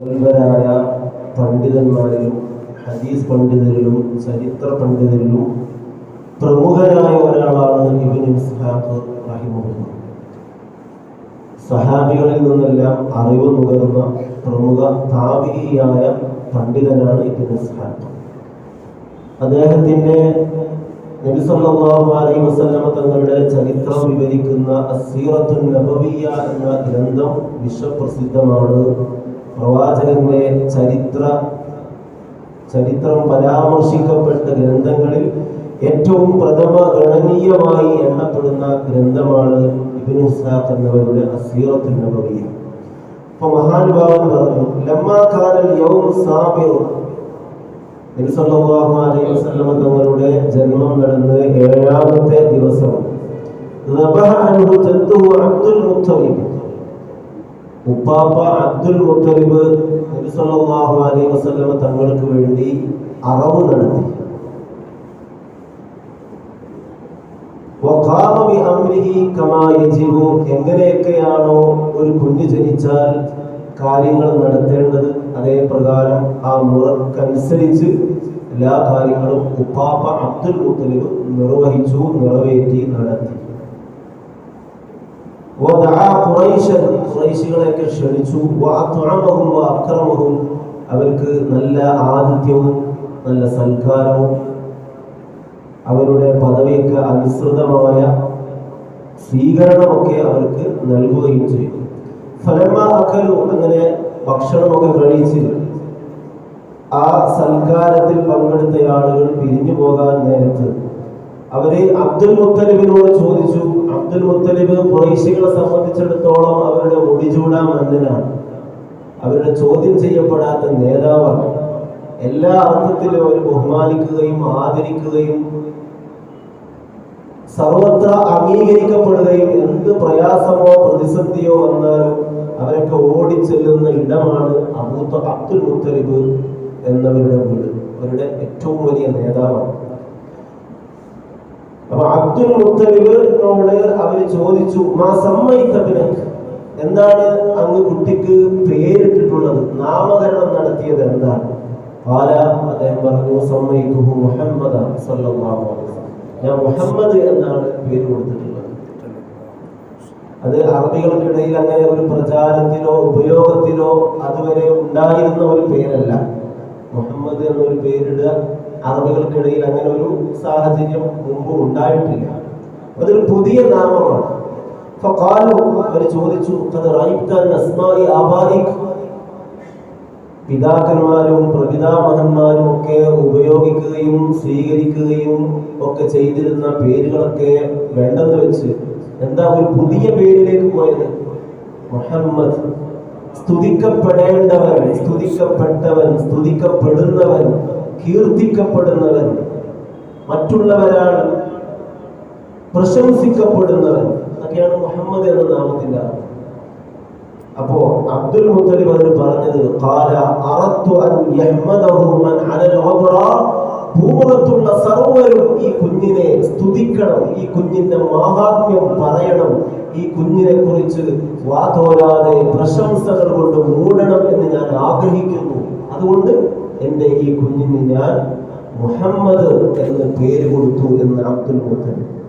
പ്രഗത്ഭരായ പണ്ഡിതന്മാരിലും ഹദീസ് പണ്ഡിതരിലും ചരിത്ര പണ്ഡിതരിലും പ്രമുഖനായ ഒരാളാണ് ഇബിൻ ഇസ്ഹാഖ് റഹിമുള്ള സഹാബികളിൽ നിന്നെല്ലാം അറിവ് നുകർന്ന പ്രമുഖ താപിയായ പണ്ഡിതനാണ് ഇബിൻ ഇസ്ഹാഖ്. അദ്ദേഹത്തിന്റെ നബി സല്ലല്ലാഹു അലൈഹി വസല്ലമ തങ്ങളുടെ ചരിത്രം വിവരിക്കുന്ന അസീറത്തുൻ നബവിയ എന്ന ഗ്രന്ഥം വിശ്വപ്രസിദ്ധമാണ്. പ്രവാചകന്റെ ചരിത്ര ചരിത്രം പരാമർശിക്കപ്പെട്ട ഗ്രന്ഥങ്ങളിൽ ഏറ്റവും പ്രഥമ ഗണനീയമായി എണ്ണപ്പെടുന്ന ഗ്രന്ഥമാണ് ഇബ്നു ഇസ്ഹാഖ് എന്നവരുടെ അസീറത്തുൻ നബവിയ. അപ്പൊ മഹാനുഭാവൻ പറഞ്ഞു ലമ്മാ യൗം സാബിർ നബി സല്ലല്ലാഹു അലൈഹി വസല്ലമ തങ്ങളുടെ ജന്മം നടന്ന് ഏഴാമത്തെ ദിവസം റബഹ അൻഹു ജദ്ദുഹു അബ്ദുൽ മുത്തലിബ്. ഉപ്പാപ്പ അബ്ദുൽ മുത്തലിബ് നബി സല്ലല്ലാഹു അലൈഹി വസല്ലമ തങ്ങൾക്ക് വേണ്ടി അറവ് നടത്തി. എങ്ങനെയൊക്കെയാണോ ഒരു കുഞ്ഞ് ജനിച്ചാൽ കാര്യങ്ങൾ നടത്തേണ്ടത് അതേ പ്രകാരം ആ മുറക്കനുസരിച്ച് എല്ലാ കാര്യങ്ങളും ഉപ്പാപ്പ അബ്ദുൽ മുത്തലിബ് നിർവഹിച്ചു നിറവേറ്റി നടത്തി. ഖുറൈശികളെയൊക്കെ ക്ഷണിച്ചു. വഅക്രമഹും അവർക്ക് നല്ല ആതിഥ്യവും നല്ല സൽക്കാരവും. അവരുടെ പദവിക്ക് അനുസൃതമായ സ്വീകരണമൊക്കെ അവർക്ക് നൽകുകയും ചെയ്തു. ഫലമാക്കലു അങ്ങനെ ഭക്ഷണമൊക്കെ കഴിച്ച് ആ സൽക്കാരത്തിൽ പങ്കെടുത്ത ആളുകൾ പിരിഞ്ഞു പോകാൻ നേരത്ത് അവർ അബ്ദുൽ മുത്തലിബിനോട് ചോദിച്ചു അബ്ദുൽ മുത്തലിബ് കുറേശികളെ സംബന്ധിച്ചിടത്തോളം അവരുടെ മുടിചൂടാ മന്നനാണ് അവരുടെ ചോദ്യം ചെയ്യപ്പെടാത്ത നേതാവാണ്. എല്ലാ അർത്ഥത്തിലും അവർ ബഹുമാനിക്കുകയും ആദരിക്കുകയും സർവത്ര അംഗീകരിക്കപ്പെടുകയും എന്ത് പ്രയാസമോ പ്രതിസന്ധിയോ വന്നാലും അവരൊക്കെ ഓടിച്ചെല്ലുന്ന ഇടമാണ് അബൂത്ത അബ്ദുൽ മുത്തലിബ് എന്നവരുടെ വീട്. അവരുടെ ഏറ്റവും വലിയ നേതാവാണ്. അപ്പൊ അബ്ദുൽ മുത്തലിബിനോട് അവർ ചോദിച്ചു മാ സമ്മയിത്തബിന് എന്താണ് അങ്ങ് കുട്ടിക്ക് പേരിട്ടിട്ടുള്ളത്? നാമകരണം നടത്തിയത് എന്താണ്? പാല അദ്ദേഹം പറഞ്ഞു സമ്മയിത്തുഹു മുഹമ്മദ് ഞാൻ മുഹമ്മദ് എന്നാണ് പേര് കൊടുത്തിട്ടുള്ളത്. അത് അറബികൾക്കിടയിൽ അങ്ങനെ ഒരു പ്രചാരത്തിലോ ഉപയോഗത്തിലോ അതുവരെ ഉണ്ടായിരുന്ന ഒരു പേരല്ല. മുഹമ്മദ് എന്നൊരു പേരിടുക അറബികൾക്കിടയിൽ അങ്ങനെ ഒരു സാഹചര്യം മുമ്പ് ഉണ്ടായിട്ടില്ല. അതൊരു പുതിയ നാമമാണ്. അവർ ചോദിച്ചു "ഖദ് റഅയ്ത അസ്മാഇ ആബാഇക് പിതാക്കന്മാരും പ്രപിതാമഹന്മാരും ഒക്കെ ഉപയോഗിക്കുകയും സ്വീകരിക്കുകയും ഒക്കെ ചെയ്തിരുന്ന പേരുകളൊക്കെ വേണ്ടെന്ന് വെച്ച് എന്താ ഒരു പുതിയ പേരിലേക്ക് പോയത്? മുഹമ്മദ്. സ്തുതിക്കപ്പെടേണ്ടവൻ സ്തുതിക്കപ്പെട്ടവൻ സ്തുതിക്കപ്പെടുന്നവൻ. കീർത്തിക്കപ്പെടുന്നവൻ മറ്റുള്ളവരാണ് പ്രശംസിക്കപ്പെടുന്നവൻ അതൊക്കെയാണ് മുഹമ്മദ് എന്ന നാമത്തിന്റെ അർത്ഥം. അപ്പോ അബ്ദുൽ മുത്തലിബ് അതിന് പറഞ്ഞത് ഖാല അറത്തു അൻ യഹ്മദഹു മൻ അലൽ ഉബ്ര ഭൂമുഖത്തുള്ള സർവരും ഈ കുഞ്ഞിനെ സ്തുതിക്കണം ഈ കുഞ്ഞിന്റെ മാഹാത്മ്യം പറയണം ഈ കുഞ്ഞിനെ കുറിച്ച് വാതോരാതെ പ്രശംസകൾ കൊണ്ട് മൂടണം എന്ന് ഞാൻ ആഗ്രഹിക്കുന്നു. അതുകൊണ്ട് എന്റെ ഈ കുഞ്ഞിന് ഞാൻ മുഹമ്മദ് എന്ന് പേര് കൊടുത്തു എന്ന് അബ്ദുൽ മുത്തലിബ്.